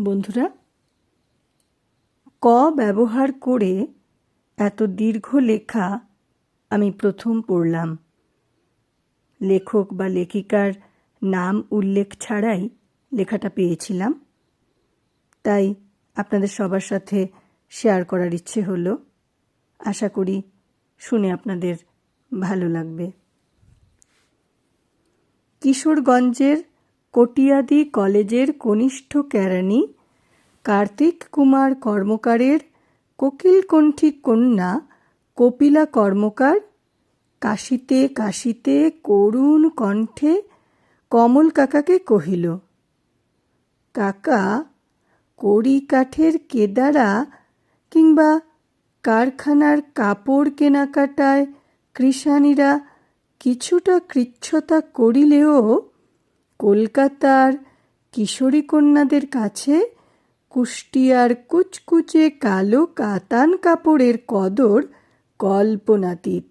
বন্ধুরা, ক ব্যবহার করে এত দীর্ঘ লেখা আমি প্রথম পড়লাম। লেখক বা লেখিকার নাম উল্লেখ ছাড়াই লেখাটা পেয়েছিলাম। তাই আপনাদের সবার সাথে শেয়ার করার ইচ্ছে হলো। আশা করি শুনে আপনাদের ভালো লাগবে। কিশোরগঞ্জের কটিয়াদি কলেজের কনিষ্ঠ কেরানি কার্তিক কুমার কর্মকারের কোকিলকণ্ঠী কন্যা, কপিলা কর্মকার, কাশিতে কাশিতে করুণ কণ্ঠে কমল কাকাকে কহিল, কাকা, কড়ি কাঠের কেদারা কিংবা কারখানার কাপড় কেনাকাটায় কৃষাণীরা কিছুটা কৃচ্ছতা করিলেও কলকাতার কিশোরী কন্যাদের কাছে কুষ্টিয়ার কুচকুচে কালো কাতান কাপড়ের কদর কল্পনাতীত।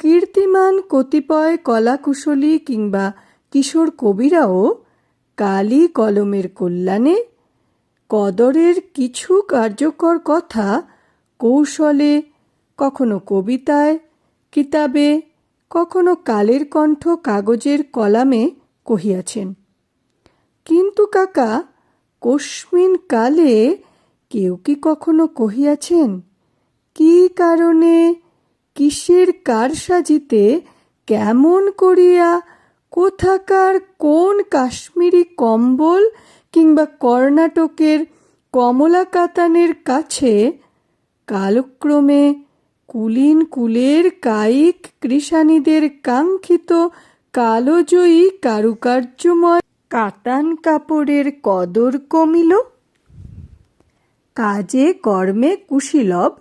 কীর্তিমান কতিপয় কলাকুশলী কিংবা কিশোর কবিরাও কালি কলমের কল্যাণে কদরের কিছু কার্যকর কথা কৌশলে, কখনো কবিতায়, কিতাবে, কখনো কালের কণ্ঠ কাগজের কলামে কহিয়াছেন, কিন্তু কাকা কস্মিন কালে কেউ কি কখনো কহিয়াছেন, কি কারণে, কিসের কার সাজিতে কেমন করিয়া, কোথাকার কোন কাশ্মীরি কম্বল কিংবা কর্ণাটকের কমলা কাতানের কাছে কালক্রমে কুলীন কুলের কায়িক কৃষাণীদের কাঙ্ক্ষিত কালোজয়ী কারুকার্যময় কাতান কাপড়ের কদর কমিল। কাজে কর্মে কুশীলব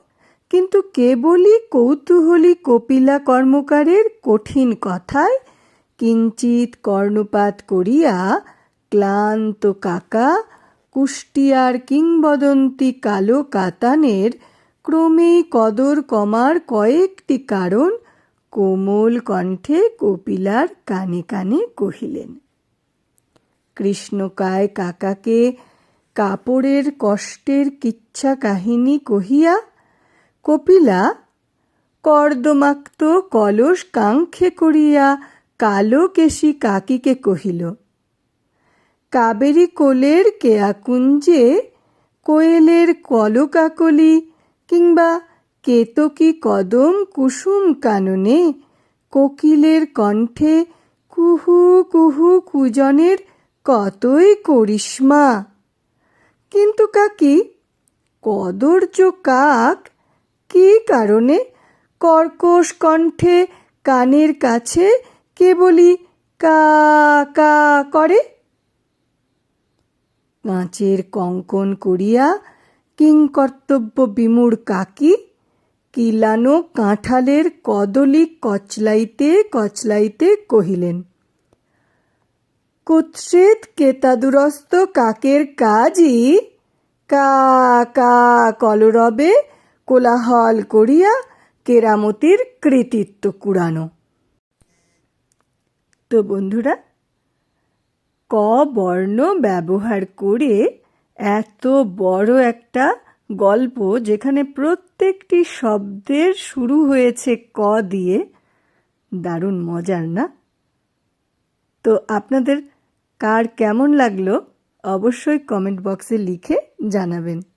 কিন্তু কেবলই কৌতূহলী কপিলা কর্মকারের কঠিন কথায় কিঞ্চিত কর্ণপাত করিয়া ক্লান্ত কাকা, কুষ্টিয়ার কিংবদন্তি কালো কাতানের ক্রমেই কদর কমার কয়েকটি কারণ কোমল কণ্ঠে কপিলার কানে কানে কহিলেন কৃষ্ণকায় কাকাকে কাপড়ের কষ্টের কিচ্ছা কাহিনী কহিয়া কপিলা কর্দমাক্ত কলস কাঙ্ক্ষে করিয়া কালো কেশি কাকিকে কহিল, কাবেরী কোলের কেয়াকুঞ্জে কোয়েলের কলকাকলি কিংবা কেতকী কদম কুসুম কাননে? কোকিলের কণ্ঠে কুহু কুহু কুজনের, কতই করিশ্মা কিন্তু কাকি, কদর্য কাক? কি কারণে? কর্কশ কণ্ঠে কানের কাছে কেবলই কা কা করে। কাঁচের কঙ্কন করিয়া কিংকর্তব্য বিমূঢ় কাকি কিলানো কাঁঠালের কদলি কচলাইতে কচলাইতে কহিলেন, কুৎসিত কেতাদুরস্ত কাকের কাজই? কা কা, কলরবে কোলাহল করিয়া কেরামতির কৃতিত্ব কুড়ানো। তো বন্ধুরা, ক বর্ণ ব্যবহার করে এত বড় একটা গল্প যেখানে প্রত্যেকটি শব্দের শুরু হয়েছে ক দিয়ে, দারুণ মজার না? তো আপনাদের কার কেমন লাগল অবশ্যই কমেন্ট বক্সে লিখে জানাবেন।